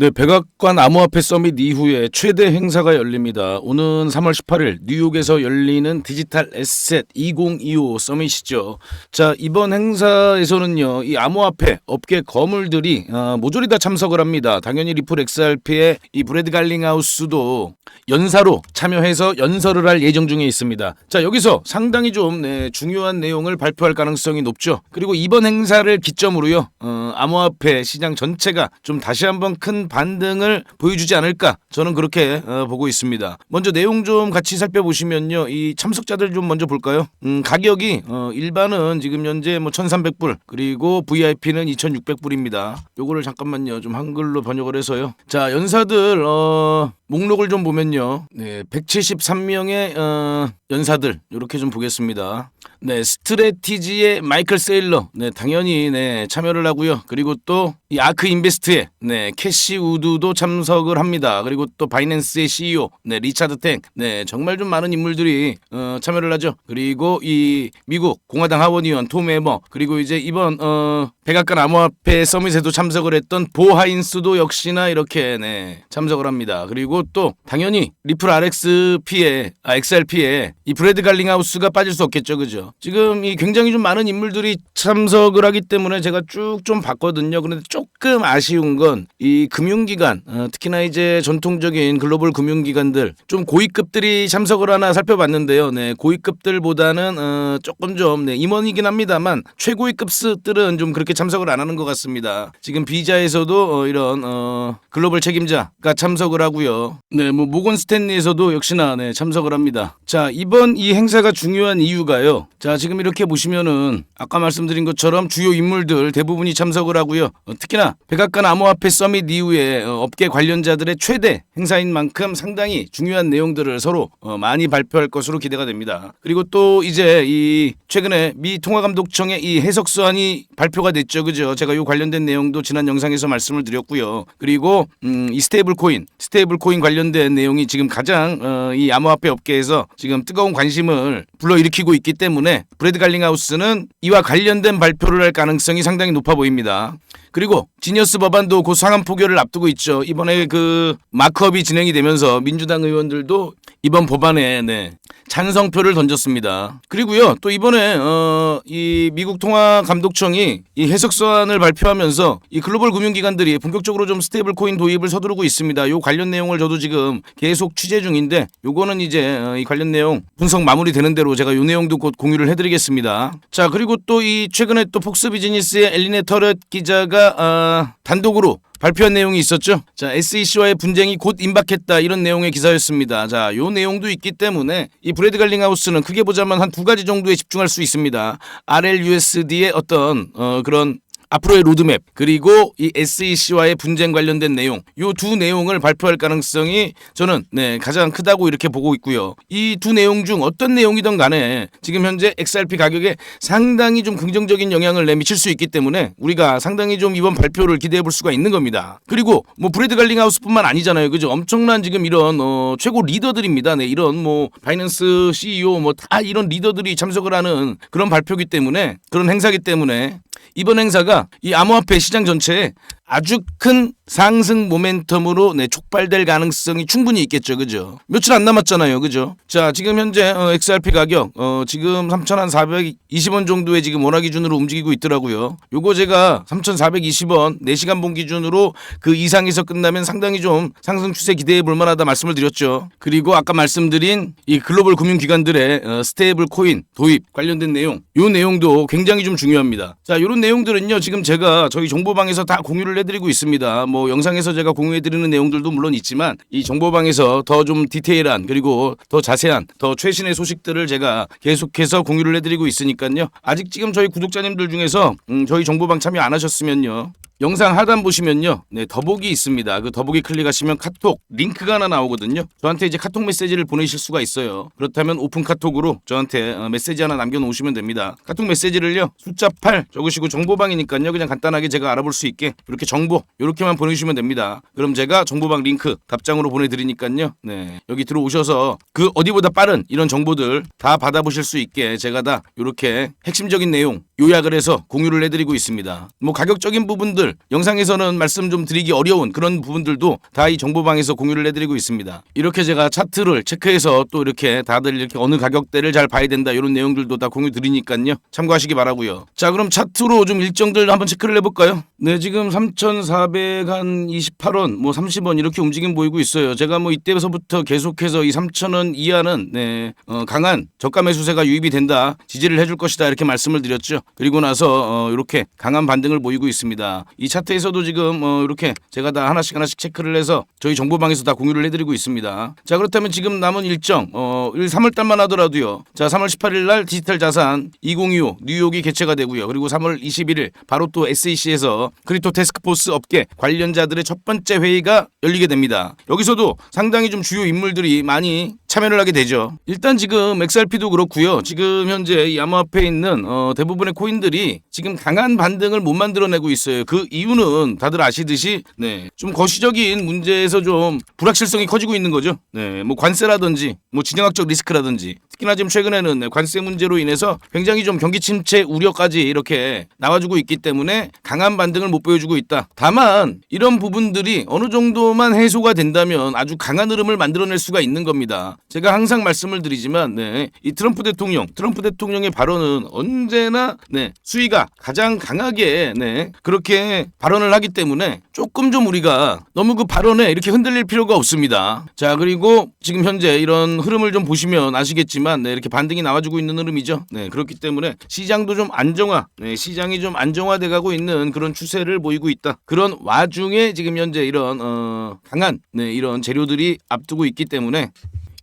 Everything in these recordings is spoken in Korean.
네, 백악관 암호화폐 서밋 이후에 최대 행사가 열립니다. 오는 3월 18일 뉴욕에서 열리는 디지털 에셋 2025 서밋이죠. 자, 이번 행사에서는요, 이 암호화폐 업계 거물들이 어, 모조리 다 참석을 합니다. 당연히 리플 XRP의 이 브래드 갈링하우스도 연사로 참여해서 연설을 할 예정 중에 있습니다. 자, 여기서 상당히 좀 네, 중요한 내용을 발표할 가능성이 높죠. 그리고 이번 행사를 기점으로요, 어, 암호화폐 시장 전체가 좀 다시 한번 큰 반등을 보여주지 않을까 저는 그렇게 어, 보고 있습니다. 먼저 내용 좀 같이 살펴보시면요, 이 참석자들 좀 먼저 볼까요? 음, 가격이 어, 일반은 지금 현재 뭐 1,300불 그리고 VIP는 2,600불입니다. 요거를 잠깐만요, 좀 한글로 번역을 해서요. 자, 연사들 어, 목록을 좀 보면요, 네, 173명의 어, 연사들 이렇게 좀 보겠습니다. 네, 스트레티지의 마이클 세일러, 네, 당연히 네 참여를 하고요. 그리고 또 이 아크 인베스트의 네 캐시 우드도 참석을 합니다. 그리고 또 바이낸스의 CEO, 네 리차드 탱, 네 정말 좀 많은 인물들이 어, 참여를 하죠. 그리고 이 미국 공화당 하원 의원 톰 에버, 그리고 이제 이번 어, 백악관 암호화폐 서밋에도 참석을 했던 보 하인스도 역시나 이렇게 네 참석을 합니다. 그리고 또 당연히 리플 RXP의 아, XRP의 이 브래드 갈링하우스가 빠질 수 없겠죠, 그죠? 지금 이 굉장히 좀 많은 인물들이 참석을 하기 때문에 제가 쭉 좀 봤거든요. 그런데 조금 아쉬운 건 이 금융기관, 어, 특히나 이제 전통적인 글로벌 금융기관들 좀 고위급들이 참석을 하나 살펴봤는데요. 네, 고위급들보다는 어, 조금 좀 네, 임원이긴 합니다만 최고위급들은 좀 그렇게 참석을 안 하는 것 같습니다. 지금 비자에서도 어, 이런 어, 글로벌 책임자가 참석을 하고요. 네, 뭐 모건 스탠리에서도 역시나 네, 참석을 합니다. 자, 이번 이 행사가 중요한 이유가요. 자, 지금 이렇게 보시면은 아까 말씀드린 것처럼 주요 인물들 대부분이 참석을 하고요. 어, 나 백악관 암호화폐 서밋 이후에 어, 업계 관련자들의 최대 행사인 만큼 상당히 중요한 내용들을 서로 어, 많이 발표할 것으로 기대가 됩니다. 그리고 또 이제 이 최근에 미 통화감독청의 이 해석서안이 발표가 됐죠, 그죠? 제가 요 관련된 내용도 지난 영상에서 말씀을 드렸고요. 그리고 음, 이 스테이블 코인, 스테이블 코인 관련된 내용이 지금 가장 어, 이 암호화폐 업계에서 지금 뜨거운 관심을 불러일으키고 있기 때문에 브래드 갈링하우스는 이와 관련된 발표를 할 가능성이 상당히 높아 보입니다. 그리고 지니어스 법안도 곧 상한 포결을 앞두고 있죠. 이번에 그 마크업이 진행이 되면서 민주당 의원들도 이번 법안에 네, 찬성표를 던졌습니다. 그리고요 또 이번에 어, 이 미국 통화 감독청이 이 해석서안을 발표하면서 이 글로벌 금융기관들이 본격적으로 좀 스테이블 코인 도입을 서두르고 있습니다. 요 관련 내용을 저도 지금 계속 취재 중인데 요거는 이제 어, 이 관련 내용 분석 마무리되는 대로 제가 요 내용도 곧 공유를 해드리겠습니다. 자 그리고 또 이 최근에 또 폭스 비즈니스의 엘리네 터렛 기자가 어, 단독으로 발표한 내용이 있었죠. 자, SEC와의 분쟁이 곧 임박했다 이런 내용의 기사였습니다. 자, 요 내용도 있기 때문에 이 브래드 갈링하우스는 크게 보자면 한 두 가지 정도에 집중할 수 있습니다. RLUSD의 어떤 어, 그런 앞으로의 로드맵 그리고 이 SEC와의 분쟁 관련된 내용 요두 내용을 발표할 가능성이 저는 네 가장 크다고 이렇게 보고 있고요. 이 두 내용 중 어떤 내용이든 간에 지금 현재 XRP 가격에 상당히 좀 긍정적인 영향을 내미칠 수 있기 때문에 우리가 상당히 좀 이번 발표를 기대해 볼 수가 있는 겁니다. 그리고 뭐 브래드 갈링하우스뿐만 아니잖아요. 그죠? 엄청난 지금 이런 어 최고 리더들입니다. 네 이런 뭐 바이낸스 CEO 뭐 다 이런 리더들이 참석을 하는 그런 발표기 때문에 그런 행사기 때문에 이번 행사가 이 암호화폐 시장 전체에 아주 큰 상승 모멘텀으로 네, 촉발될 가능성이 충분히 있겠죠, 그죠? 며칠 안 남았잖아요, 그죠? 자, 지금 현재 어, XRP 가격 어, 지금 3,420원 정도에 지금 원화 기준으로 움직이고 있더라고요. 요거 제가 3,420원 4시간 본 기준으로 그 이상에서 끝나면 상당히 좀 상승 추세 기대해 볼 만하다 말씀을 드렸죠. 그리고 아까 말씀드린 이 글로벌 금융 기관들의 어, 스테이블 코인 도입 관련된 내용, 요 내용도 굉장히 좀 중요합니다. 자, 요런 내용들은요, 지금 제가 저희 정보방에서 다 공유를 해드리고 있습니다. 뭐 영상에서 제가 공유해드리는 내용들도 물론 있지만 이 정보방에서 더 좀 디테일한 그리고 더 자세한 더 최신의 소식들을 제가 계속해서 공유를 해드리고 있으니까요. 아직 지금 저희 구독자님들 중에서 음, 저희 정보방 참여 안 하셨으면요. 영상 하단 보시면요. 네, 더보기 있습니다. 그 더보기 클릭하시면 카톡 링크가 하나 나오거든요. 저한테 이제 카톡 메시지를 보내실 수가 있어요. 그렇다면 오픈 카톡으로 저한테 어, 메시지 하나 남겨 놓으시면 됩니다. 카톡 메시지를요. 숫자 8 적으시고 정보방이니까요. 그냥 간단하게 제가 알아볼 수 있게 이렇게 정보 이렇게만 보내 주시면 됩니다. 그럼 제가 정보방 링크 답장으로 보내 드리니까요. 네, 여기 들어오셔서 그 어디보다 빠른 이런 정보들 다 받아보실 수 있게 제가 다 이렇게 핵심적인 내용 요약을 해서 공유를 해드리고 있습니다. 뭐 가격적인 부분들 부분들 영상에서는 말씀 좀 드리기 어려운 그런 부분들도 다 이 정보방에서 공유를 해드리고 있습니다. 이렇게 제가 차트를 체크해서 또 이렇게 다들 이렇게 어느 가격대를 잘 봐야 된다 이런 내용들도 다 공유 드리니까요. 참고하시기 바라고요. 자 그럼 차트로 좀 일정들 한번 체크를 해볼까요? 네 지금 3,428원 뭐 30원 이렇게 움직임 보이고 있어요. 제가 뭐 이때서부터 계속해서 이 3,000원 이하는 네 어, 강한 저가 매수세가 유입이 된다 지지를 해줄 것이다 이렇게 말씀을 드렸죠. 그리고 나서 어, 이렇게 강한 반등을 보이고 있습니다. 이 차트에서도 지금 어, 이렇게 제가 다 하나씩 하나씩 체크를 해서 저희 정보방에서 다 공유를 해드리고 있습니다. 자 그렇다면 지금 남은 일정 어, 3월 달만 하더라도요. 자 3월 18일 날 디지털 자산 2025 뉴욕이 개최가 되고요. 그리고 3월 21일 바로 또 SEC에서 크립토 테스크포스 업계 관련자들의 첫 번째 회의가 열리게 됩니다. 여기서도 상당히 좀 주요 인물들이 많이 참여를 하게 되죠. 일단 지금 XRP도 그렇고요. 지금 현재 이 암호화폐에 있는 어, 대부분의 코인들이 지금 강한 반등을 못 만들어내고 있어요. 그 이유는 다들 아시듯이 네, 좀 거시적인 문제에서 좀 불확실성이 커지고 있는 거죠. 네, 뭐 관세라든지 뭐 진영학적 리스크라든지 특히나 지금 최근에는 네, 관세 문제로 인해서 굉장히 좀 경기 침체 우려까지 이렇게 나와주고 있기 때문에 강한 반등을 못 보여주고 있다. 다만 이런 부분들이 어느 정도만 해소가 된다면 아주 강한 흐름을 만들어낼 수가 있는 겁니다. 제가 항상 말씀을 드리지만 네, 이 트럼프 대통령, 트럼프 대통령의 발언은 언제나 네, 수위가 가장 강하게 네, 그렇게 발언을 하기 때문에 조금 좀 우리가 너무 그 발언에 이렇게 흔들릴 필요가 없습니다. 자 그리고 지금 현재 이런 흐름을 좀 보시면 아시겠지만 네, 이렇게 반등이 나와주고 있는 흐름이죠. 네, 그렇기 때문에 시장도 좀 안정화, 네, 시장이 좀 안정화돼 가고 있는 그런 추세를 보이고 있다. 그런 와중에 지금 현재 이런 어, 강한 네, 이런 재료들이 앞두고 있기 때문에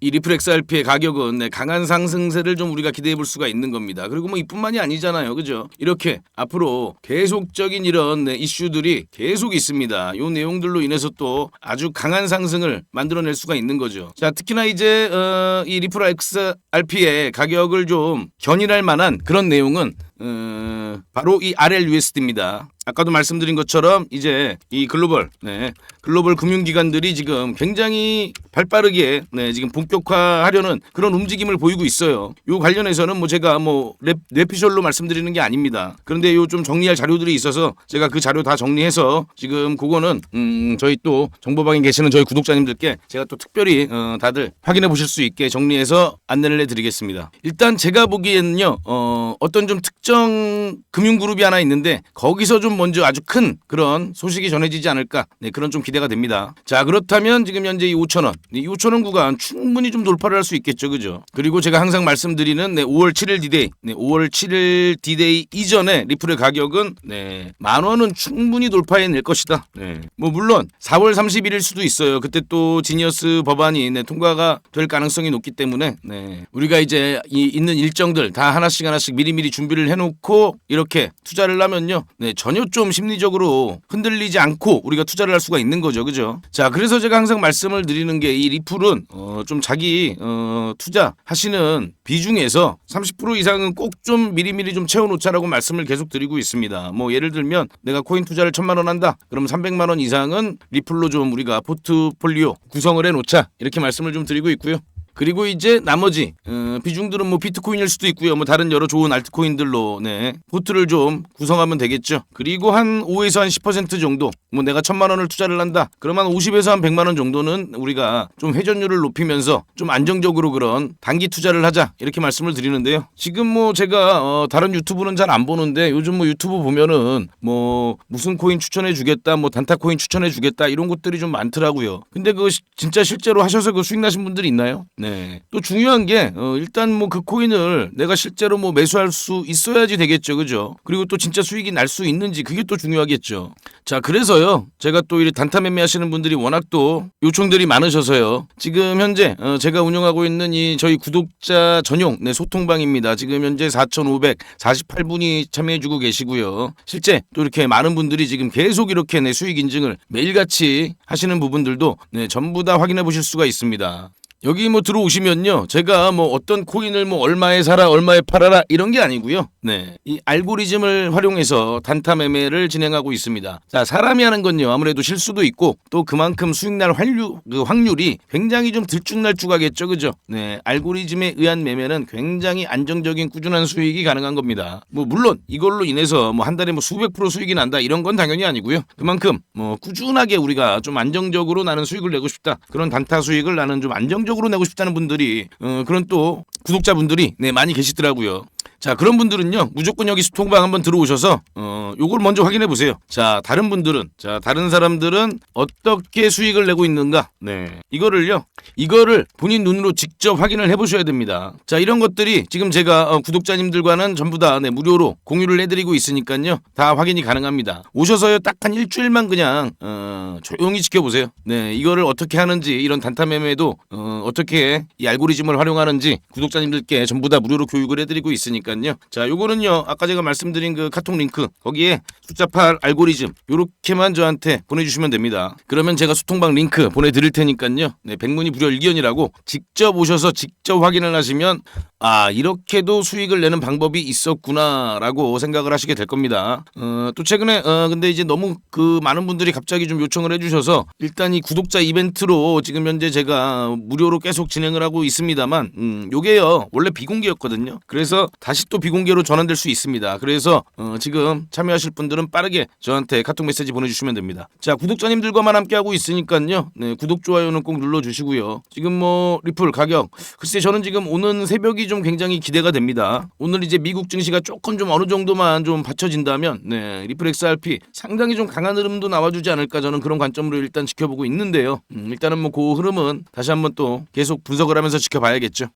이 리플 XRP의 가격은 네, 강한 상승세를 좀 우리가 기대해 볼 수가 있는 겁니다. 그리고 뭐 이뿐만이 아니잖아요. 그죠? 이렇게 앞으로 계속적인 이런 네, 이슈들이 계속 있습니다. 요 내용들로 인해서 또 아주 강한 상승을 만들어낼 수가 있는 거죠. 자, 특히나 이제 어, 이 리플 XRP의 가격을 좀 견인할 만한 그런 내용은 어, 바로 이 RLUSD입니다. 아까도 말씀드린 것처럼 이제 이 글로벌 네, 글로벌 금융기관들이 지금 굉장히 발빠르게 네, 지금 본격화하려는 그런 움직임을 보이고 있어요. 요 관련해서는 뭐 제가 뭐 랩, 뇌피셜로 말씀드리는 게 아닙니다. 그런데 요 좀 정리할 자료들이 있어서 제가 그 자료 다 정리해서 지금 그거는 음, 저희 또 정보방에 계시는 저희 구독자님들께 제가 또 특별히 어, 다들 확인해 보실 수 있게 정리해서 안내를 해드리겠습니다. 일단 제가 보기에는요 어, 어떤 좀 특정 금융그룹이 하나 있는데 거기서 좀 먼저 아주 큰 그런 소식이 전해지지 않을까 네, 그런 좀 기대가 됩니다. 자 그렇다면 지금 현재 이 5천 원, 이 5천 원 구간 충분히 좀 돌파를 할 수 있겠죠, 그죠? 그리고 제가 항상 말씀드리는 네, 5월 7일 디데이, 네, 5월 7일 디데이 이전에 리플의 가격은 네, 만 원은 충분히 돌파해낼 것이다. 네, 뭐 물론 4월 31일 수도 있어요. 그때 또 지니어스 법안이 네, 통과가 될 가능성이 높기 때문에 네, 우리가 이제 이 있는 일정들 다 하나씩 하나씩 미리미리 준비를 해놓고 이렇게 투자를 하면요, 네, 전혀 좀 심리적으로 흔들리지 않고 우리가 투자를 할 수가 있는 거죠, 그죠? 자, 그래서 제가 항상 말씀을 드리는 게 이 리플은 어, 좀 자기 어, 투자 하시는 비중에서 30% 이상은 꼭 좀 미리미리 좀 채워놓자라고 말씀을 계속 드리고 있습니다. 뭐 예를 들면 내가 코인 투자를 천만 원 한다, 그럼 300만 원 이상은 리플로 좀 우리가 포트폴리오 구성을 해놓자 이렇게 말씀을 좀 드리고 있고요. 그리고 이제 나머지 어, 비중들은 뭐 비트코인일 수도 있고요. 뭐 다른 여러 좋은 알트코인들로 네 포트를 좀 구성하면 되겠죠. 그리고 한 5에서 한 10% 정도 뭐 내가 천만 원을 투자를 한다. 그러면 50에서 한 100만 원 정도는 우리가 좀 회전율을 높이면서 좀 안정적으로 그런 단기 투자를 하자 이렇게 말씀을 드리는데요. 지금 뭐 제가 어, 다른 유튜브는 잘 안 보는데 요즘 뭐 유튜브 보면은 뭐 무슨 코인 추천해 주겠다, 뭐 단타 코인 추천해 주겠다 이런 것들이 좀 많더라고요. 근데 그 진짜 실제로 하셔서 그 수익 나신 분들이 있나요? 네. 또 중요한 게 어, 일단 뭐 그 코인을 내가 실제로 뭐 매수할 수 있어야지 되겠죠, 그죠? 그리고 또 진짜 수익이 날 수 있는지 그게 또 중요하겠죠. 자, 그래서요. 제가 또 이 단타 매매하시는 분들이 워낙 또 요청들이 많으셔서요. 지금 현재 어, 제가 운영하고 있는 이 저희 구독자 전용 네, 소통방입니다. 지금 현재 4,548분이 참여해주고 계시고요. 실제 또 이렇게 많은 분들이 지금 계속 이렇게 내 수익 인증을 매일같이 하시는 부분들도 네, 전부 다 확인해 보실 수가 있습니다. 여기 뭐 들어오시면요. 제가 뭐 어떤 코인을 뭐 얼마에 사라, 얼마에 팔아라 이런 게 아니고요. 네. 이 알고리즘을 활용해서 단타 매매를 진행하고 있습니다. 자, 사람이 하는 건요. 아무래도 실수도 있고 또 그만큼 수익 날 확률, 그 확률이 굉장히 좀 들쭉날쭉하겠죠. 그죠? 네. 알고리즘에 의한 매매는 굉장히 안정적인 꾸준한 수익이 가능한 겁니다. 뭐 물론 이걸로 인해서 뭐 한 달에 뭐 수백 프로 수익이 난다 이런 건 당연히 아니고요. 그만큼 뭐 꾸준하게 우리가 좀 안정적으로 나는 수익을 내고 싶다. 그런 단타 수익을 나는 좀 안정 적으로 내고 싶다는 분들이 어, 그런 또 구독자분들이 네 많이 계시더라고요. 자 그런 분들은요 무조건 여기 수통방 한번 들어오셔서 어 요걸 먼저 확인해 보세요. 자 다른 분들은 자 다른 사람들은 어떻게 수익을 내고 있는가? 네 이거를요 이거를 본인 눈으로 직접 확인을 해 보셔야 됩니다. 자 이런 것들이 지금 제가 어, 구독자님들과는 전부 다 네, 무료로 공유를 해드리고 있으니까요 다 확인이 가능합니다. 오셔서요 딱 한 일주일만 그냥 어, 조용히 지켜보세요. 네 이거를 어떻게 하는지 이런 단타 매매도 어, 어떻게 이 알고리즘을 활용하는지 구독자님들께 전부 다 무료로 교육을 해드리고 있으니까 요. 자 요거는요 아까 제가 말씀드린 그 카톡 링크 거기에 숫자 8 알고리즘 요렇게만 저한테 보내주시면 됩니다. 그러면 제가 수통방 링크 보내드릴 테니까요. 네 백문이 불여 일견이라고 직접 오셔서 직접 확인을 하시면 아 이렇게도 수익을 내는 방법이 있었구나라고 생각을 하시게 될 겁니다. 어, 또 최근에 어, 근데 이제 너무 그 많은 분들이 갑자기 좀 요청을 해주셔서 일단 이 구독자 이벤트로 지금 현재 제가 무료로 계속 진행을 하고 있습니다만 음, 요게요 원래 비공개였거든요. 그래서 다시 또 비공개로 전환될 수 있습니다. 그래서 어, 지금 참여하실 분들은 빠르게 저한테 카톡 메시지 보내주시면 됩니다. 자 구독자님들과만 함께 하고 있으니까요. 네, 구독 좋아요는 꼭 눌러주시고요. 지금 뭐 리플 가격 글쎄 저는 지금 오는 새벽이 좀 굉장히 기대가 됩니다. 오늘 이제 미국 증시가 조금 좀 어느 정도만 좀 받쳐진다면 네, 리플 XRP 상당히 좀 강한 흐름도 나와주지 않을까 저는 그런 관점으로 일단 지켜보고 있는데요. 음, 일단은 뭐 그 흐름은 다시 한번 또 계속 분석을 하면서 지켜봐야겠죠.